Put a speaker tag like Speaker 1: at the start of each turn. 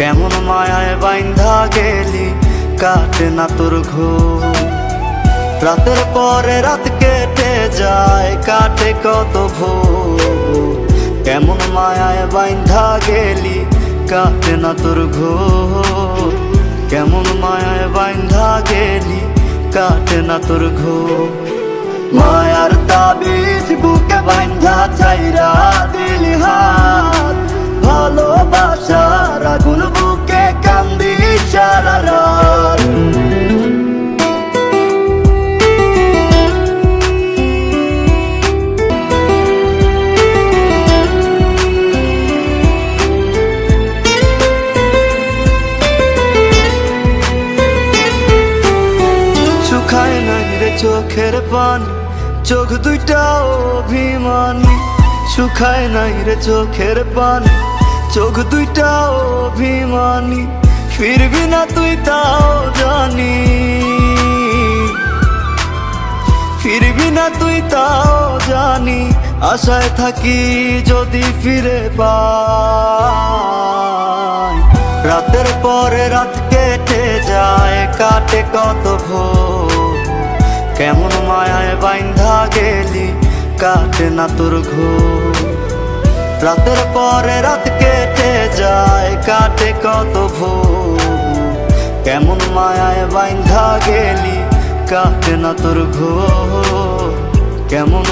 Speaker 1: কেমন মায়ায় বাইন্ধা গেলি, কাটে না তোর ঘোর। রাতের পরে রাত কেটে যায়, কাটে কত ভোর। কেমন মায়ায় বাইন্ধা গেলি, কাটে না তোর ঘোর। কেমন মায়ায় বাইন্ধা গেলি, কাটে না তোর ঘোর। মায়ার তাবিজ বুকে বাইন্ধা চাইরা দিলি হাত, ভালোবাসা চোখের পানি, চোখ দুইটা অভিমানী। শুকায় নাই রে চোখের পানি, চোখ দুইটা অভিমানী। ফিরবি না তুই তাও জানি। ফিরবি না তুই তাও জানি, আশায় থাকি যদি ফিরে পাই। রাতের পরে রাত কেটে যায়, কাটে কত ভোর। কেমন মায়ায় বাইন্ধা গেলি, কাটে না তোর ঘোর। রাতের পরে রাত কেটে যায়, কাটে কত ভোর। কেমন মায়ায় বাইন্ধা গেলি, কাটে না তোর ঘোর। কেমন